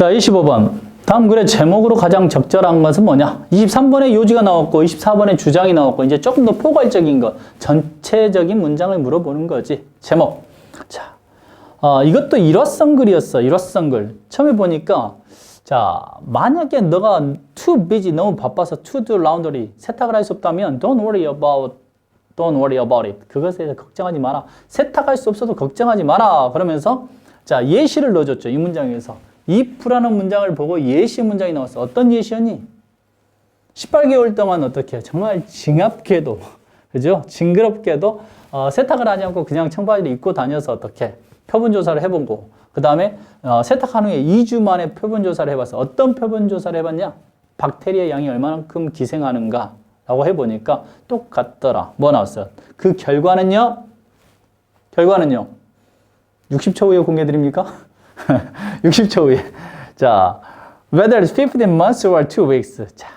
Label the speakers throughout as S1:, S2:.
S1: 자, 25번. 다음 글의 제목으로 가장 적절한 것은 뭐냐? 23번에 요지가 나왔고, 24번에 주장이 나왔고, 이제 조금 더 포괄적인 것, 전체적인 문장을 물어보는 거지. 제목. 자, 어, 이것도 일화성 글이었어. 일화성 글. 처음에 보니까, 자, 만약에 너가 too busy, 너무 바빠서 to do laundry, 세탁을 할 수 없다면 don't worry about, don't worry about it. 그것에 대해서 걱정하지 마라. 세탁할 수 없어도 걱정하지 마라. 그러면서, 자, 예시를 넣어줬죠. 이 문장에서. If라는 문장을 보고 예시 문장이 나왔어. 어떤 예시였니? 18개월 동안 어떻게 정말 징합게도 그죠? 징그럽게도 어, 세탁을 하지 않고 그냥 청바지를 입고 다녀서 어떻게 표본 조사를 해보고 그 다음에 어, 세탁한 후에 2주 만에 표본 조사를 해봤어. 어떤 표본 조사를 해봤냐? 박테리아 양이 얼마만큼 기생하는가? 라고 해보니까 똑같더라. 뭐 나왔어요? 그 결과는요? 결과는요? 60초 후에 공개드립니까? 60초 후에. 자, whether it's 15 months or 2 weeks. 자,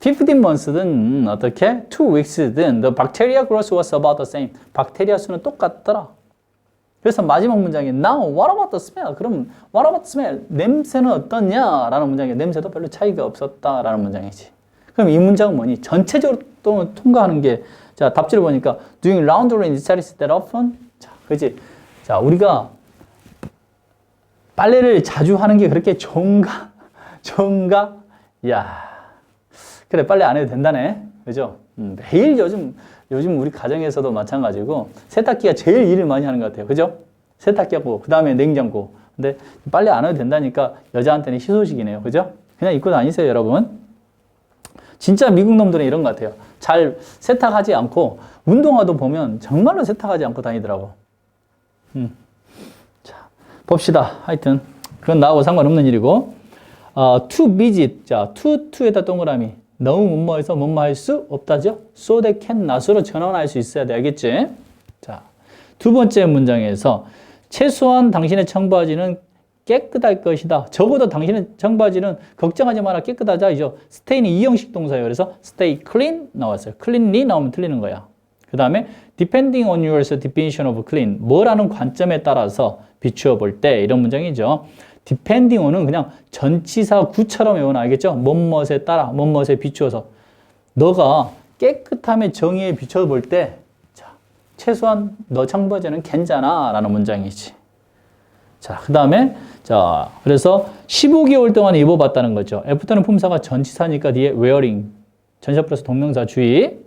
S1: 15 months든 어떻게 2 weeks든 the bacteria growth was about the same. 박테리아 수는 똑같더라. 그래서 마지막 문장이 now what about the smell? 그럼 what about the smell? 냄새는 어떠냐? 라는 문장이 냄새도 별로 차이가 없었다 라는 문장이지. 그럼 이 문장은 뭐니? 전체적으로 또 통과하는 게 자, 답지를 보니까 doing laundry in cities that often 자, 그지? 자, 우리가 빨래를 자주 하는 게 그렇게 좋은가? 좋은가? 야 그래, 빨래 안 해도 된다네. 그죠? 음, 매일 요즘, 요즘 우리 가정에서도 마찬가지고 세탁기가 제일 일을 많이 하는 것 같아요. 그죠? 세탁기하고, 그 다음에 냉장고. 근데 빨래 안 해도 된다니까 여자한테는 희소식이네요. 그죠? 그냥 입고 다니세요, 여러분. 진짜 미국 놈들은 이런 것 같아요. 잘 세탁하지 않고, 운동화도 보면 정말로 세탁하지 않고 다니더라고. 음. 봅시다. 하여튼 그건 나하고 상관없는 일이고 어, to visit 자 to to에다 동그라미 너무 뭐뭐해서 뭐뭐할 수 없다죠. so they can not으로 전환할 수 있어야 돼 알겠지? 자 두 번째 문장에서 최소한 당신의 청바지는 깨끗할 것이다. 적어도 당신의 청바지는 걱정하지 마라 깨끗하자 이죠. stay는 이형식 동사예요. 그래서 stay clean 나왔어요. cleanly 나오면 틀리는 거야. 그 다음에 depending on your definition of clean 뭐라는 관점에 따라서 비추어 볼 때 이런 문장이죠. depending on은 그냥 전치사 구처럼 외워놔 알겠죠? 뭔것에 따라 뭔것에 비추어서 너가 깨끗함의 정의에 비춰 볼때 자, 최소한 너 청바지는 괜찮아 라는 문장이지. 자, 그 다음에 자, 그래서 15개월 동안 입어봤다는 거죠. 애프터는 품사가 전치사니까 뒤에 wearing 전치사 플러스 동명사 주의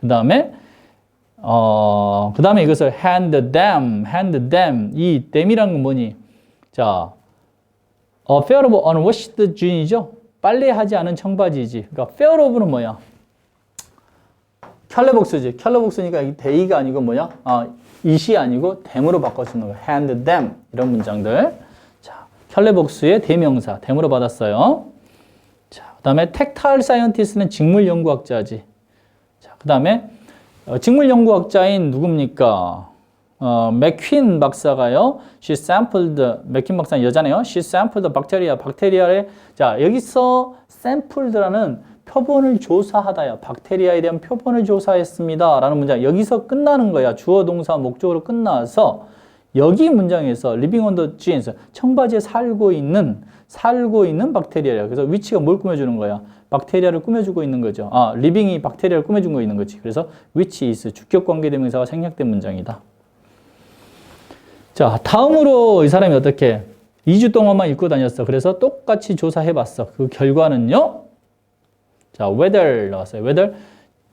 S1: 그 다음에 어, 그 다음에 이것을 hand them, hand them. 이 them이라는 건 뭐니? 자, 어, fair of unwashed jeans이죠? 빨래하지 않은 청바지지. 그러니까 fair of는 뭐야? 켈레복스지. 켈레복스니까 이 데이가 아니고 뭐야? 아, 이시 아니고 them으로 바꿔주는 거야. hand them. 이런 문장들. 자, 켈레복스의 대명사, them으로 받았어요. 자, 그 다음에 tactile scientist는 직물 연구학자지. 자, 그 다음에 어, 직물연구학자인 누굽니까? 어, 맥퀸 박사가요. She sampled, 맥퀸 박사는 여자네요. She sampled bacteria, 박테리아의 자 여기서 sampled라는 표본을 조사하다야. 박테리아에 대한 표본을 조사했습니다. 라는 문장. 여기서 끝나는 거야. 주어, 동사, 목적으로 끝나서 여기 문장에서 living on the genes, 청바지에 살고 있는 살고 있는 박테리아야. 그래서 위치가 뭘 꾸며주는 거야? 박테리아를 꾸며주고 있는 거죠. 아, 리빙이 박테리아를 꾸며준 거 있는 거지. 그래서 which is 주격 관계 대명사가 생략된 문장이다. 자, 다음으로 이 사람이 어떻게 2주 동안만 입고 다녔어. 그래서 똑같이 조사해 봤어. 그 결과는요. 자, whether 나왔어요. whether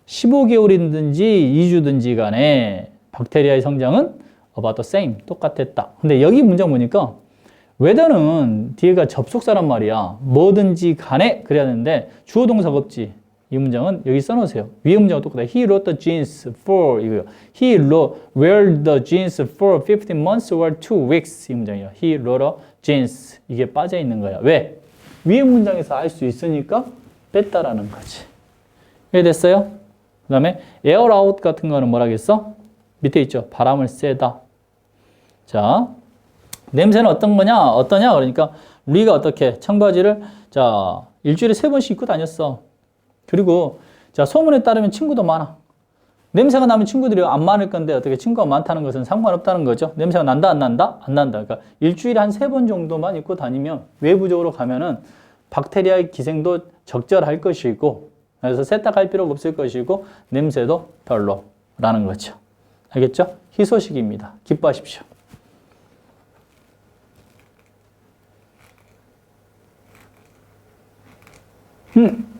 S1: 15개월이든지 2주든지 간에 박테리아의 성장은 about the same 똑같았다. 근데 여기 문장 보니까 whether는 뒤에가 접속사란 말이야. 뭐든지 간에 그래야 되는데 주어 동사가 없지. 이 문장은 여기 써놓으세요. 위에 문장은 똑같아. He wrote the jeans for 이거요. He wrote, wear the jeans for 15 months or 2 weeks 이 문장이에요. He wrote a jeans 이게 빠져 있는 거야. 왜? 위에 문장에서 알 수 있으니까 뺐다라는 거지. 이해됐어요? 그 다음에 air out 같은 거는 뭐라겠어? 밑에 있죠. 바람을 쐬다. 자, 냄새는 어떤 거냐? 어떠냐? 그러니까 우리가 어떻게 청바지를 자 일주일에 세 번씩 입고 다녔어. 그리고 자 소문에 따르면 친구도 많아. 냄새가 나면 친구들이 안 많을 건데 어떻게 친구가 많다는 것은 상관없다는 거죠. 냄새가 난다 안 난다? 안 난다. 그러니까 일주일에 한 세 번 정도만 입고 다니면 외부적으로 가면은 박테리아의 기생도 적절할 것이고 그래서 세탁할 필요가 없을 것이고 냄새도 별로라는 거죠. 알겠죠? 희소식입니다. 기뻐하십시오. 음.